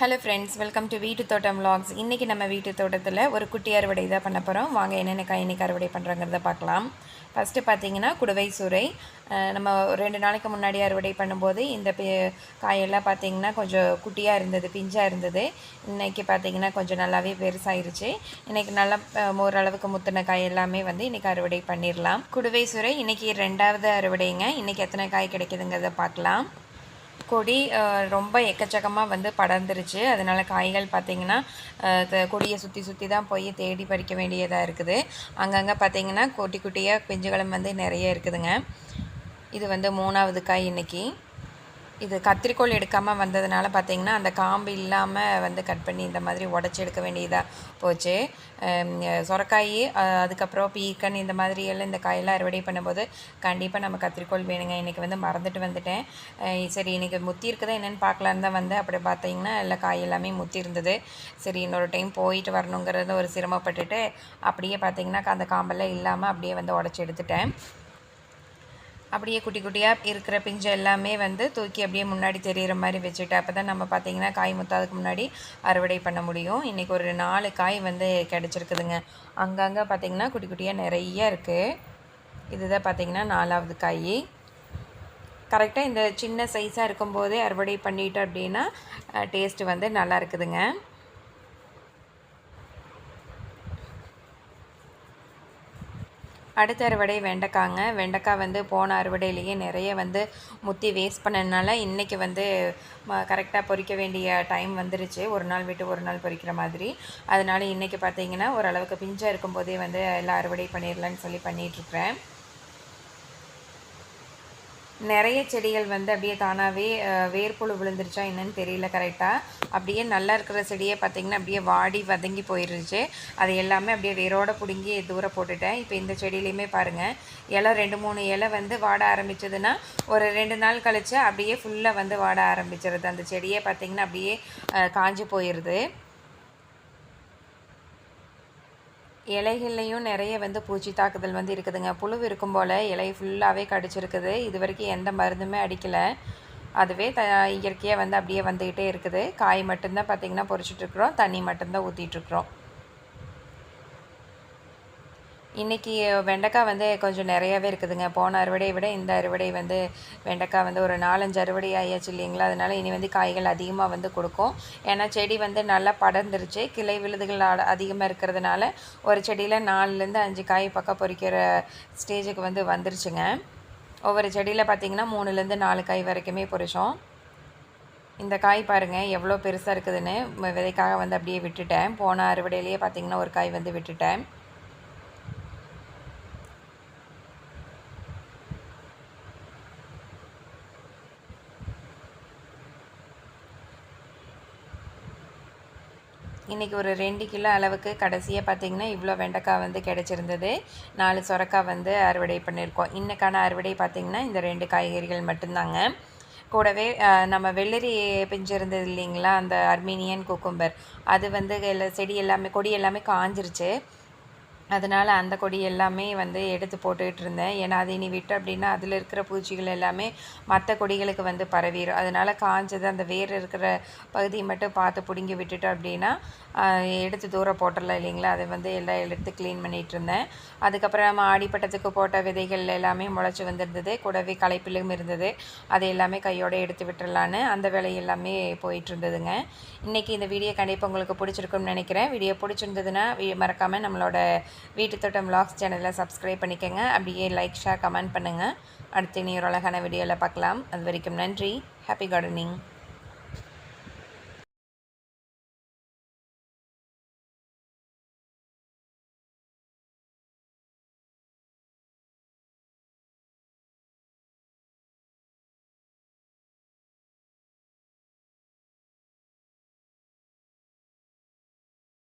Hello friends welcome to வீட்டு தோட்டம் vlogs இன்றைக்கி நம்ம வீட்டு தோட்டத்தில் ஒரு குட்டி அறுவடை தான் பண்ண போகிறோம் வாங்க என்னென்ன காய் இன்னைக்கு அறுவடை பண்ணுறங்கிறத பார்க்கலாம். ஃபஸ்ட்டு பார்த்தீங்கன்னா குடுவை சூறை. நம்ம ரெண்டு நாளைக்கு முன்னாடி அறுவடை பண்ணும்போது இந்த காயெல்லாம் பார்த்தீங்கன்னா கொஞ்சம் குட்டியாக இருந்தது பிஞ்சாக இருந்தது. இன்றைக்கி பார்த்தீங்கன்னா கொஞ்சம் நல்லாவே பெருசாகிருச்சு இன்றைக்கி நல்லா ஓரளவுக்கு முத்தின காய் எல்லாமே வந்து இன்றைக்கி அறுவடை பண்ணிடலாம். குடுவை சூறை இன்றைக்கி ரெண்டாவது அறுவடைங்க. இன்றைக்கி எத்தனை காய் கிடைக்குதுங்கிறத பார்க்கலாம். கொடி ரொம்ப எக்கச்சக்கமாக வந்து படர்ந்துருச்சு. அதனால் காய்கள் பார்த்திங்கன்னா கொடியை சுற்றி சுற்றி தான் போய் தேடி பறிக்க வேண்டியதாக இருக்குது. அங்கங்கே பார்த்திங்கன்னா குட்டி குட்டியாக பிஞ்சுகளும் வந்து நிறைய இருக்குதுங்க. இது வந்து மூணாவது காய் இன்றைக்கி இது கத்திரிக்கோல் எடுக்காமல் வந்ததுனால பார்த்தீங்கன்னா அந்த காம்பு இல்லாமல் வந்து கட் பண்ணி இந்த மாதிரி உடச்சி எடுக்க வேண்டியதாக போச்சு. சொரக்காய் அதுக்கப்புறம் பீக்கன் இந்த மாதிரி எல்லாம் இந்த காயெல்லாம் அறுவடை பண்ணும்போது கண்டிப்பாக நம்ம கத்திரிக்கோல் வேணுங்க. இன்றைக்கி வந்து மறந்துட்டு வந்துட்டேன். சரி இன்றைக்கி முத்தி இருக்குதா என்னென்னு பார்க்கலான்னு தான் வந்து அப்படி பார்த்தீங்கன்னா எல்லா காய் எல்லாமே முத்தி இருந்தது. சரி இன்னொரு டைம் போயிட்டு வரணுங்கிறத ஒரு சிரமப்பட்டுட்டு அப்படியே பார்த்தீங்கன்னா அந்த காம்பெல்லாம் இல்லாமல் அப்படியே வந்து உடச்சி எடுத்துட்டேன். அப்படியே குட்டி குட்டியாக இருக்கிற பிஞ்சு எல்லாமே வந்து தூக்கி அப்படியே முன்னாடி தெரிகிற மாதிரி வச்சுட்டு அப்போ தான் நம்ம பார்த்தீங்கன்னா காய் முத்தாதுக்கு முன்னாடி அறுவடை பண்ண முடியும். இன்றைக்கி ஒரு நாலு காய் வந்து கிடச்சிருக்குதுங்க. அங்கங்கே பார்த்தீங்கன்னா குட்டி குட்டியாக நிறைய இருக்குது இதுதான் பார்த்திங்கன்னா நாலாவது காய். கரெக்டாக இந்த சின்ன சைஸாக இருக்கும்போதே அறுவடை பண்ணிட்டோம் அப்படின்னா டேஸ்ட்டு வந்து நல்லா இருக்குதுங்க. அடுத்த அறுவடை வெண்டைக்காங்க. வெண்டைக்காய் வந்து போன அறுவடையிலேயே நிறைய வந்து முத்தி வேஸ்ட் பண்ணனால இன்றைக்கி வந்து கரெக்டாக பொறிக்க வேண்டிய டைம் வந்துருச்சு. ஒரு நாள் விட்டு ஒரு நாள் பொறிக்கிற மாதிரி. அதனால இன்றைக்கி பார்த்தீங்கன்னா ஓரளவுக்கு பிஞ்சாக இருக்கும்போதே வந்து எல்லாம் அறுவடை பண்ணிடலான்னு சொல்லி பண்ணிகிட்ருக்குறேன் நிறைய செடிகள் வந்து அப்படியே தானாகவே வேர்ப்புழு விழுந்துருச்சா என்னன்னு தெரியல கரெக்டாக அப்படியே நல்லா இருக்கிற செடியை பார்த்திங்கன்னா அப்படியே வாடி வதங்கி போயிடுச்சு அது எல்லாமே அப்படியே வேரோட பிடுங்கி தூர போட்டுட்டேன். இப்போ இந்த செடியிலையுமே பாருங்கள் இலை ரெண்டு மூணு இலை வந்து வாட ஆரம்பிச்சதுன்னா ஒரு ரெண்டு நாள் கழித்து அப்படியே ஃபுல்லாக வந்து வாட ஆரம்பிச்சிருது. அந்த செடியே பார்த்திங்கன்னா அப்படியே காஞ்சி காஞ்சு போயிடுது இலைகள்லையும் நிறைய வந்து பூச்சி தாக்குதல் வந்து இருக்குதுங்க. புழு இருக்கும் போல் இலை ஃபுல்லாகவே கடிச்சிருக்குது. இது வரைக்கும் எந்த மருந்துமே அடிக்கலை. அதுவே த இயற்கையாக வந்து அப்படியே வந்துக்கிட்டே இருக்குது. காய் மட்டும்தான் பார்த்திங்கன்னா பொறிச்சிட்ருக்குறோம் தண்ணி மட்டும்தான் ஊற்றிட்டுருக்குறோம் இன்றைக்கி வெண்டைக்காய் வந்து கொஞ்சம் நிறையாவே இருக்குதுங்க. போன அறுவடையை விட இந்த அறுவடை வந்து வெண்டைக்காய் வந்து ஒரு நாலஞ்சு அறுவடை ஆயாச்சு இல்லைங்களா? அதனால் இனி வந்து காய்கள் அதிகமாக வந்து கொடுக்கும். ஏன்னா செடி வந்து நல்லா படர்ந்துருச்சு. கிளை விழுதுகள் அட- அதிகமாக இருக்கிறதுனால ஒரு செடியில் நாலுலேருந்து அஞ்சு காய் பக்கம் பொறிக்கிற ஸ்டேஜுக்கு வந்து வந்துருச்சுங்க. ஒவ்வொரு செடியில் பார்த்திங்கன்னா மூணுலேருந்து நாலு காய் வரைக்குமே பொறிச்சோம் இந்த காய் பாருங்கள் எவ்வளோ பெருசாக இருக்குதுன்னு. விதைக்காக வந்து அப்படியே விட்டுட்டேன். போன அறுவடையிலேயே பார்த்திங்கன்னா ஒரு காய் வந்து விட்டுட்டேன். இன்றைக்கி ஒரு ரெண்டு கிலோ அளவுக்கு கடைசியாக பார்த்தீங்கன்னா இவ்வளோ வெண்டைக்காய் வந்து கிடச்சிருந்தது. நாலு சொரக்காய் வந்து அறுவடை பண்ணியிருக்கோம் இன்றைக்கான அறுவடை பார்த்திங்கன்னா இந்த ரெண்டு காய்கறிகள் மட்டும்தாங்க. கூடவே நம்ம வெள்ளரி பிஞ்சு இருந்தது இல்லைங்களா? அந்த அர்மீனியன் குக்கும்பர். அது வந்து எல்லா செடி எல்லாமே கொடி எல்லாமே காஞ்சிருச்சு. அதனால் அந்த கொடி எல்லாமே வந்து எடுத்து போட்டுக்கிட்டு இருந்தேன் ஏன்னா அதை நீ விட்டு அப்படின்னா அதில் இருக்கிற பூச்சிகள் எல்லாமே மற்ற கொடிகளுக்கு வந்து பரவிடும் அதனால் காஞ்சது அந்த வேர் இருக்கிற பகுதியை மட்டும் பார்த்து பிடுங்கி விட்டுட்டோம் அப்படின்னா எடுத்து தூரம் போட்டுடலாம் இல்லைங்களா? அதை வந்து எல்லாம் எடுத்து க்ளீன் பண்ணிகிட்டு இருந்தேன் அதுக்கப்புறம் நம்ம ஆடிப்பட்டத்துக்கு போட்ட விதைகள் எல்லாமே முளைச்சி வந்திருந்தது. கூடவே களைப்பிலும் இருந்தது. அதை எல்லாமே கையோடு எடுத்து விட்டுடலான்னு அந்த வேலை எல்லாமே போயிட்டு இருந்ததுங்க இன்றைக்கி இந்த வீடியோ கண்டிப்பாக உங்களுக்கு பிடிச்சிருக்கும்னு நினைக்கிறேன். வீடியோ பிடிச்சிருந்ததுன்னா மறக்காமல் நம்மளோட வீட்டு தோட்டம் vlogs சேனலை சப்ஸ்கிரைப் பண்ணிக்கோங்க. அப்படியே லைக் ஷேர் கமெண்ட் பண்ணுங்கள் அடுத்து இனி ஒரு அழகான வீடியோவில் பார்க்கலாம். அது வரைக்கும் நன்றி. Happy gardening